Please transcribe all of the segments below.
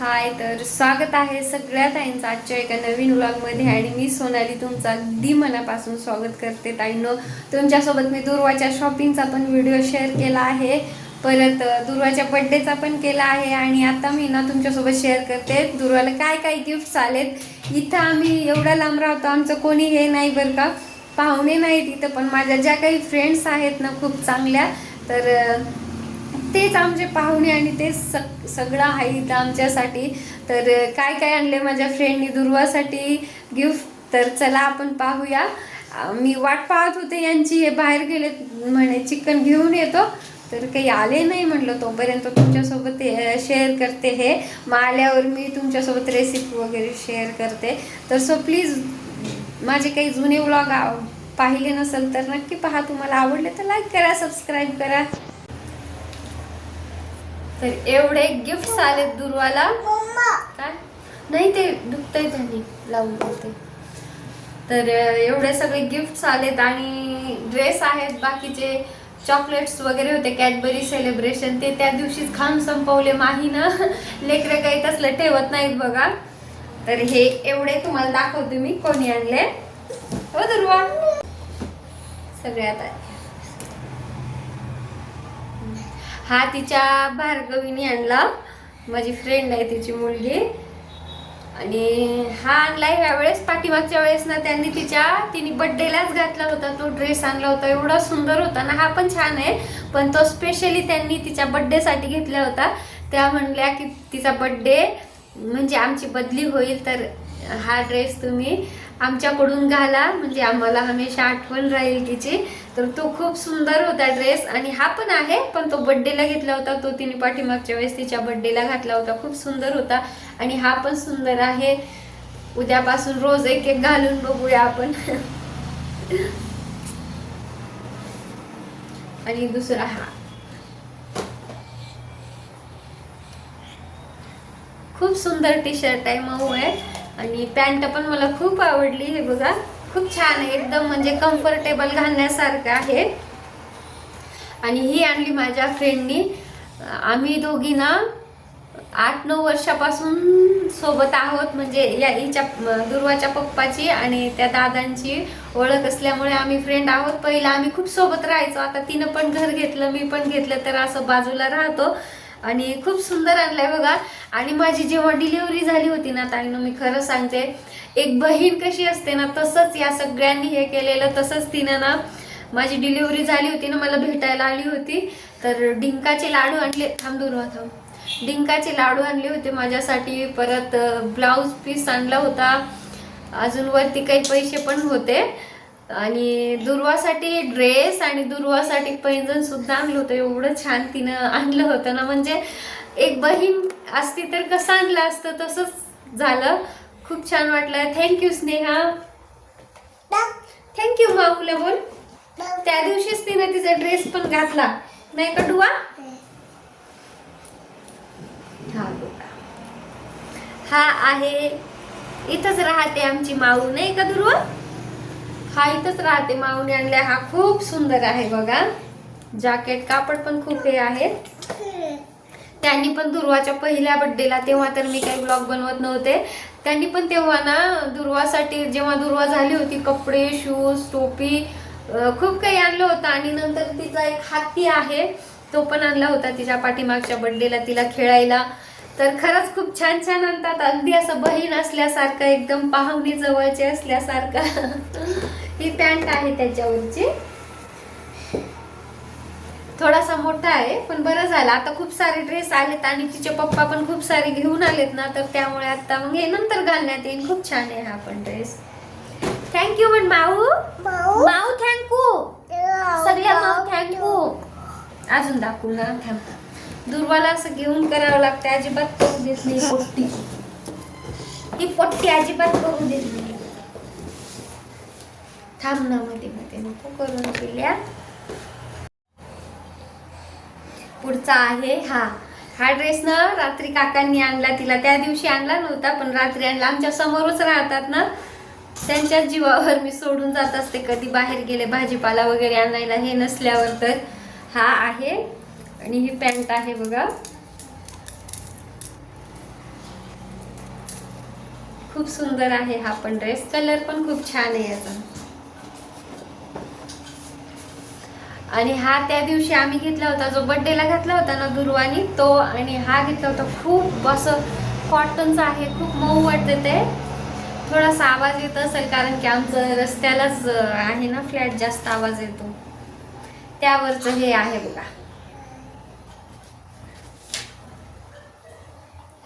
हाय तर स्वागत आहे सगळ्या ताईंचं आजच्या एका नवीन व्लॉगमध्ये आणि मी सोनाली तुमचं अगदी मनापासून स्वागत करते ताईंनो. तुमच्यासोबत मी दुर्वाच्या शॉपिंगचा पण व्हिडिओ शेअर केला आहे. परत दुर्वाच्या बड्डेचा पण केला आहे. आणि आता मी ना तुमच्यासोबत शेअर करते. दुर्वाला काय काय गिफ्ट्स आलेत? इथं आम्ही एवढा लांब राहतो. आमचं कोणी हे नाही बरं का? पाहुणे नाहीत इथं. पण माझ्या ज्या काही फ्रेंड्स आहेत ना खूप चांगल्या. तर तेच आमचे पाहुणे आणि तेच सग सगळं आहे इथं आमच्यासाठी. तर काय काय आणले माझ्या फ्रेंडनी दुर्वासाठी गिफ्ट तर चला आपण पाहूया. मी वाट पाहत होते यांची हे बाहेर गेले म्हणे चिकन घेऊन येतो. तर काही आले नाही म्हटलं तोपर्यंत तुमच्यासोबत शेअर करते हे. मग आल्यावर मी तुमच्यासोबत रेसिपी वगैरे शेअर करते. तर सो प्लीज माझे काही जुने व्लॉग पाहिले नसेल तर नक्की पहा. तुम्हाला आवडले तर लाईक करा सबस्क्राईब करा. तर एवढे गिफ्ट आलेत दुर्वाला. काय? नाही ते दुखतंय त्यांनी लावून देते तर एवढे सगळे गिफ्ट्स आलेत आणि ड्रेस आहेत बाकीचे चॉकलेट्स वगैरे होते कॅडबरी सेलिब्रेशन ते त्या दिवशीच खाऊन संपवले माही ना लेकरं काही तसलं ठेवत नाहीत बघा. तर हे एवढे तुम्हाला दाखवते मी. कोणी आणले? हो दुर्वा. सगळ्यात आहे हा तिच्या भार्गवीने आणला. माझी फ्रेंड आहे तिची मुलगी. आणि हा आणला ह्यावेळेस पाठीमागच्या वेळेस ना त्यांनी तिच्या तिने बड्डेलाच घातला होता. तो ड्रेस आणला होता. एवढा सुंदर होता ना हा पण छान आहे. पण तो स्पेशली त्यांनी तिच्या बड्डेसाठी घेतला होता. त्या म्हणल्या की तिचा बड्डे म्हणजे आमची बदली होईल तर हा ड्रेस तुम्ही आमच्याकडून घाला. म्हणजे आम्हाला हमेशा आठवण राहील तिची. तर तो खूप सुंदर होता ड्रेस आणि हा पण आहे पण तो बड्डेला घेतला होता. तो तिने पाठीमागच्या वेळेस तिच्या बड्डेला घातला होता. खूप सुंदर होता आणि हा पण सुंदर आहे. उद्यापासून रोज एक एक घालून बघूया आपण. आणि दुसरा हा. खूप सुंदर टी शर्ट आहे मऊ आहे. आणि पॅन्ट पण मला खूप आवडली हे बघा. खूप छान आहे. एकदम म्हणजे कम्फर्टेबल घालण्यासारखं आहे. आणि ही आणली माझ्या फ्रेंडनी आम्ही दोघी ना आठ नऊ वर्षापासून सोबत आहोत. म्हणजे या हिच्या दुर्वाच्या पप्पाची आणि त्या दादांची ओळख असल्यामुळे आम्ही फ्रेंड आहोत. पहिला आम्ही खूप सोबत राहायचो. आता तिनं पण घर घेतलं मी पण घेतलं तर असं बाजूला राहतो. आणि खूप सुंदर आणलंय बघा. आणि माझी जेव्हा डिलिव्हरी झाली होती ना ताईनं मी खरं सांगते एक बहीण कशी असते ना तसंच या सगळ्यांनी हे केलेलं तसंच तिनं ना माझी डिलिव्हरी झाली होती ना मला भेटायला आली होती. तर डिंकाचे लाडू आणले थांब दूर थांब डिंकाचे लाडू आणले होते माझ्यासाठी परत ब्लाऊज पीस आणला होता. अजून वरती काही पैसे पण होते. आणि दुर्वासाठी ड्रेस आणि दुर्वासाठी पैंजण सुद्धा आणलं होतं. एवढं छान तिनं आणलं होतं ना. म्हणजे एक बहीण असती तर कसं आणलं असतं? तसंच झालं. खूप छान वाटलं. थँक्यू स्नेहा. थँक्यू माऊला बोल. त्या दिवशीच तिने तिचा ड्रेस पण घातला. नाही का डुवा? हा हा आहे. इथंच राहते आमची माऊ नाही का दुर्व? हा इथंच राहते माऊने आणलाय. हा खूप सुंदर आहे बघा. जॅकेट कापड पण खूप हे आहे. त्यांनी पण दुर्वाच्या पहिल्या बड्डेला तेव्हा तर मी काही ब्लॉग बनवत नव्हते. त्यांनी पण तेव्हा ना दुर्वासाठी जेव्हा दुर्वा झाली होती कपडे शूज टोपी खूप काही आणलं होतं. आणि नंतर तिचा एक हाती आहे तो पण आणला होता तिच्या पाठीमागच्या बड्डेला तिला खेळायला. तर खरंच खूप छान छान आणतात. अगदी असं बहीण असल्यासारखं एकदम पाहुणे जवळचे असल्यासारखं. ही पॅन्ट आहे त्याच्यावरची. थोडासा मोठा आहे पण बरं झालं. आता खूप सारे ड्रेस आलेत आणि तिचे पप्पा पण खूप सारे घेऊन आलेत ना तर त्यामुळे आता मग हे नंतर घालण्यात येईल. खूप छान आहे हा पण ड्रेस थँक्यू पण माऊ. माऊ. थँक्यू सगळ्या माऊ थँक्यू अजून दाखवू ना थांब दुर्वाला असं घेऊन करावं लागतं अजिबात करू देत नाही पोट्टी. ही पोट्टी अजिबात करू देत नाही. थांब ना मध्ये मध्ये. नको करून दिल्या पुढचा आहे हा. हा ड्रेस ना रात्री काकांनी आणला तिला त्या दिवशी आणला नव्हता पण रात्री आणला. आमच्या समोरच राहतात ना त्यांच्या जीवावर मी सोडून जात असते. कधी बाहेर गेले भाजीपाला वगैरे आणायला हे नसल्यावर तर हा आहे. आणि ही पॅन्ट आहे बघा. खूप सुंदर आहे हा पण ड्रेस कलर पण खूप छान आहे याचा. आणि हा त्या दिवशी आम्ही घेतला होता जो बड्डेला घातला होता ना दुर्वानी तो आणि हा घेतला होता. खूप असं कॉटनचा आहे खूप मऊ वाटतं ते. थोडासा आवाज येत असेल कारण की आमचं रस्त्यालाच आहे ना फ्लॅट जास्त आवाज येतो. त्यावरचं हे आहे बघा.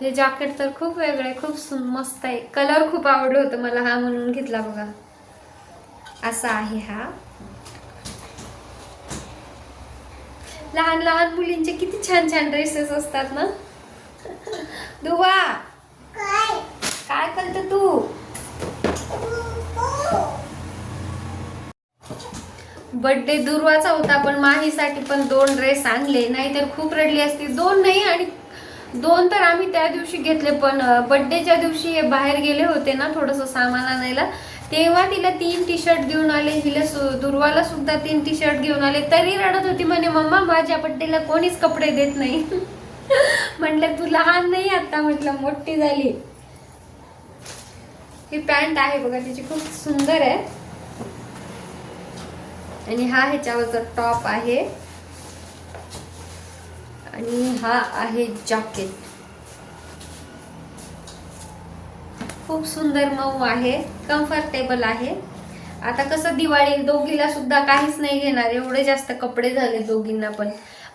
हे जॅकेट तर खूप वेगळं आहे खूप मस्त आहे. कलर खूप आवडलं होतं मला हा म्हणून घेतला बघा. असा आहे हा. लहान लहान मुलींचे किती छान छान ड्रेसेस असतात ना? दुवा! काय? करते तू? बर्थडे दुर्वाचा होता पण माहीसाठी पण दोन ड्रेस आणले. नाहीतर खूप रडली असती. दोन नाही आणि दोन तर आम्ही त्या दिवशी घेतले पण बर्थडेच्या दिवशी हे बाहेर गेले होते ना थोडंसं सामान आणायला. तेव्हा तिला तीन टी शर्ट घेऊन आले. हिला सु- दुर्वाला सुद्धा तीन टी शर्ट घेऊन आले. तरी रडत होती म्हणे मम्मा माझ्या बर्थडेला कोणीच कपडे देत नाही. म्हटलं तू लहान नाही आता. म्हटलं मोठी झाली. ही पॅन्ट आहे बघा तिची खूप सुंदर आहे. आणि हा ह्याच्यावरचा टॉप आहे. आणि हा आहे जॅकेट. खूप सुंदर मऊ आहे कम्फर्टेबल आहे. आता कसं दिवाळी दोघीला सुद्धा काहीच नाही घेणार एवढे जास्त कपडे झाले दोघींना पण.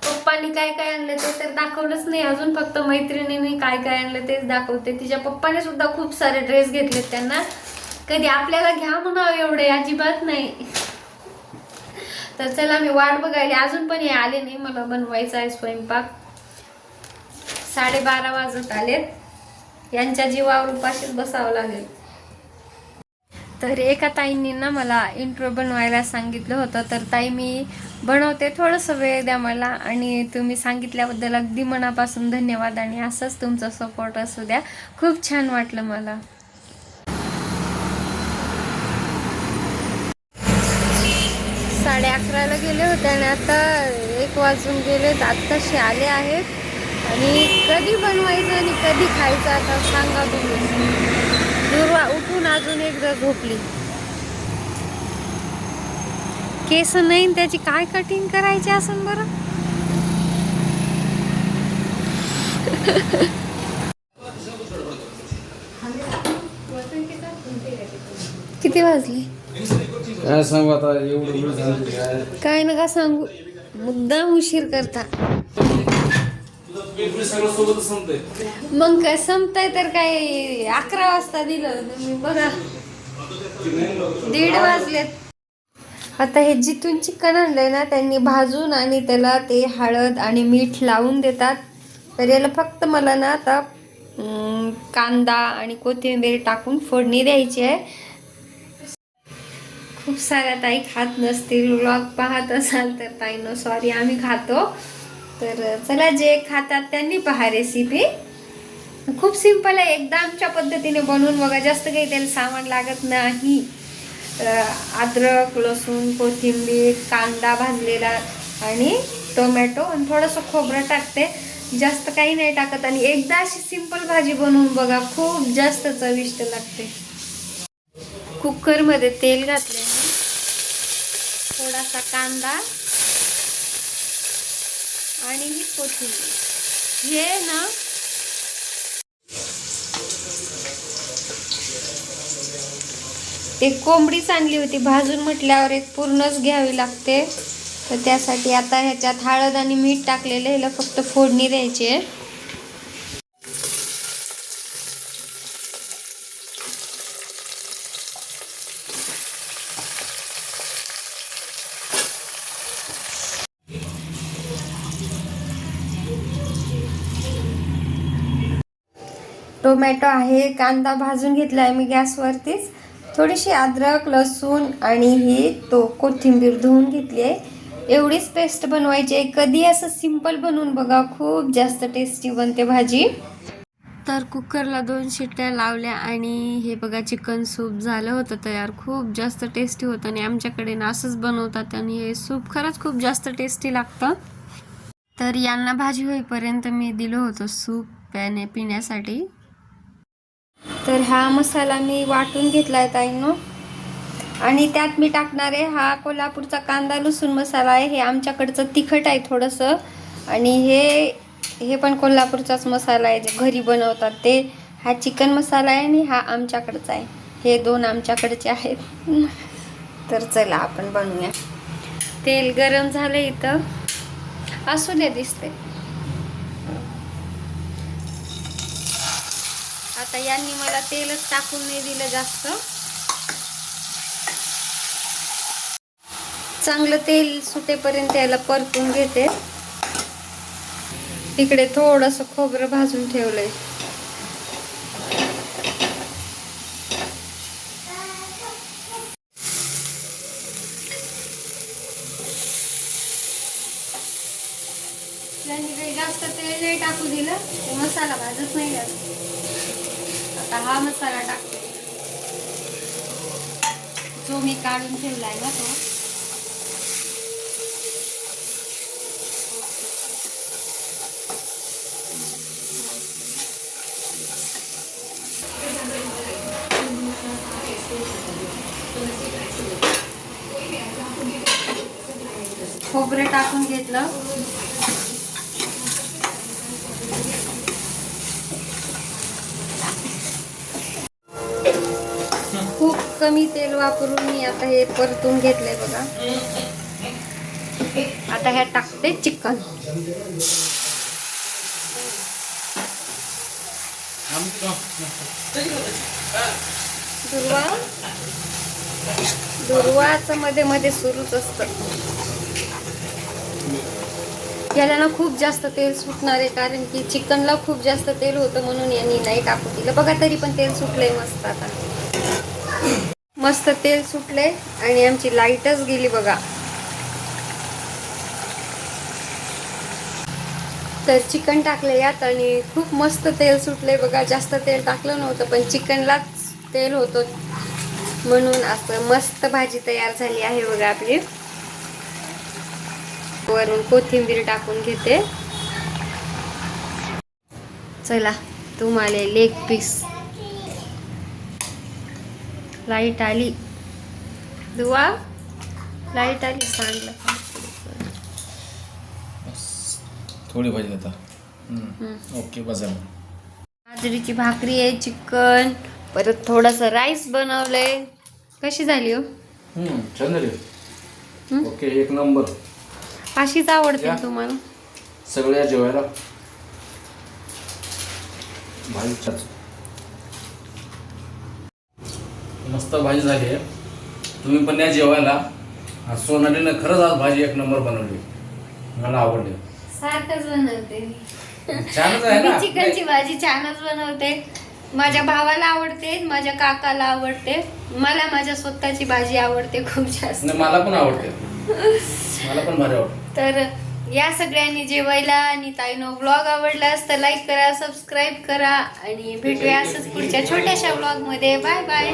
पप्पानी काय काय आणलं ते तर दाखवलंच नाही अजून फक्त मैत्रिणीने काय काय आणलं तेच दाखवते. तिच्या पप्पाने सुद्धा खूप सारे ड्रेस घेतलेत त्यांना. कधी आपल्याला घ्या म्हणावं एवढे अजिबात नाही. तर चला मी वाट बघायला अजून पण हे आले नाही मला बनवायचा आहे स्वयंपाक. साडेबारा वाजत आलेत. यांच्या जीवावर उपाशीच बसावं लागेल. तर एका ताईंनी ना मला इंट्रो बनवायला सांगितलं होतं. तर ताई मी बनवते थोडंसं वेळ द्या मला आणि तुम्ही सांगितल्याबद्दल अगदी मनापासून धन्यवाद आणि असंच तुमचा सपोर्ट असू द्या. खूप छान वाटलं मला. साडे अकराला गेले होते आणि आता एक वाजून गेलेत. आत्ताशी आले आहेत. आणि कधी बनवायचं आणि कधी खायचं आता सांगा तुम्ही. दुर्वा उठून अजून एकदा झोपली. केस नाही त्याची काय कटिंग करायची असेल बरं? किती वाजले? काय सांगू आता एवढं काय नका सांगू. मुद्दाम उशीर करता. सगळं संपतंय. मग काय संपताय तर काय अकरा वाजता दिलं तुम्ही बघा. दीड वाजलेत. आता हे जिथून चिकन आणलंय ना त्यांनी भाजून आणि त्याला ते हळद आणि मीठ लावून देतात. तर याला फक्त मला ना आता अं, कांदा आणि कोथिंबीर टाकून फोडणी द्यायची आहे. खूप साऱ्या ताई खात नसतील व्लॉग पाहत असाल तर ताईनं सॉरी आम्ही खातो. तर चला जे खातात त्यांनी पहा रेसिपी खूप सिंपल आहे. एकदा आमच्या पद्धतीने बनवून बघा. जास्त काही त्याला सामान लागत नाही. अद्रक लसूण कोथिंबीर कांदा भाजलेला आणि टोमॅटो आणि थोडंसं खोबरं टाकते. जास्त काही नाही टाकत. आणि एकदा अशी सिंपल भाजी बनवून बघा. खूप जास्त चविष्ट लागते. कुकरमध्ये तेल घातले थोडासा कांदा. आणि ही कोथिंबीर. हे ना एक कोंबडीच आणली होती. भाजून म्हटल्यावर एक पूर्णच घ्यावी लागते. तर त्यासाठी आता ह्याच्यात हळद आणि मीठ टाकलेलं ह्याला फक्त फोडणी द्यायची आहे. टोमॅटो आहे कांदा भाजून घेतला आहे मी गॅसवरतीच. थोडीशी अद्रक लसूण आणि ही तो कोथिंबीर धुवून घेतली आहे. एवढीच पेस्ट बनवायची आहे. कधी असं सिंपल बनवून बघा खूप जास्त टेस्टी बनते भाजी. तर कुकरला दोन शिट्ट्या लावल्या आणि हे बघा चिकन सूप झालं होतं तयार. खूप जास्त टेस्टी होतं आणि आमच्याकडे ना असंच बनवतात आणि हे सूप खरंच खूप जास्त टेस्टी लागतं. तर यांना भाजी होईपर्यंत मी दिलं होतं सूप प्याने पिण्यासाठी. तर हा मसाला मी वाटून घेतला आहे ताईनो. आणि त्यात मी टाकणार आहे हा कोल्हापूरचा कांदा लसूण मसाला आहे. हे आमच्याकडचं तिखट आहे थोडंसं. आणि हे हे पण कोल्हापूरचाच मसाला आहे. जे घरी बनवतात ते. हा चिकन मसाला आहे आणि हा आमच्याकडचा आहे. हे दोन आमच्याकडचे आहेत. तर चला आपण बनवूया. तेल गरम झालं इथं. असू दे दिसते आता यांनी मला तेलच टाकून नाही दिलं जास्त. चांगलं तेल सुटेपर्यंत याला परतून घेते. इकडे थोडस खोबरं भाजून ठेवलंय. जास्त तेल नाही टाकू दिलं मसाला भाजत नाही जास्त आता हा मसाला टाकते. जो मी काढून ठेवलाय ना तो. खोबरे टाकून घेतलं. कमी तेल वापरून मी आता हे परतून घेतलंय बघा. आता ह्या टाकते चिकन. दुर्वा? दुर्वाचं मध्ये मध्ये सुरूच असतं. याला ना खूप जास्त तेल सुटणार आहे कारण की चिकनला खूप जास्त तेल होतं म्हणून यांनी नाही टाकू दिलं. बघा तरी पण तेल सुटलंय मस्त आता. मस्त तेल सुटले आणि आमची लाईटच गेली बघा. तर चिकन टाकले यात आणि खूप मस्त तेल सुटले बघा. जास्त तेल टाकलं नव्हतं पण चिकनलाच तेल होतं. म्हणून असं मस्त भाजी तयार झाली आहे बघा आपली. वरून कोथिंबीर टाकून घेते. चला तुम्हाला लेग पीस लाइट आली. दुवा लाइट आली सांडलं. थोडी भाजी आता. ओके बस बाजरीची भाकरी आहे चिकन. परत थोडंसं राईस बनवलंय. कशी झाली हो? छान झाली? ओके एक नंबर. अशीच आवडते. तुम्हाला? सगळ्या जेवायला. भाजी छान मस्त भाजी झाली आहे. तुम्ही पण या जेवायला. सोनालीनं खरंच आज भाजी एक नंबर बनवली. मला आवडली. सारखंच बनवते छानच आहे मी ना चिकनची भाजी छानच बनवते. माझ्या भावाला आवडते माझ्या काकाला आवडते. मला माझ्या स्वतःची भाजी आवडते खूप जास्त. नाही, मला पण आवडते. मला पण भारी आवडते. तर या सगळ्यांनी जेवायला आणि ताईनो ब्लॉग आवडलास तर लाईक करा सबस्क्राईब करा आणि भेटूया असंच पुढच्या छोट्याशा ब्लॉगमध्ये. Bye bye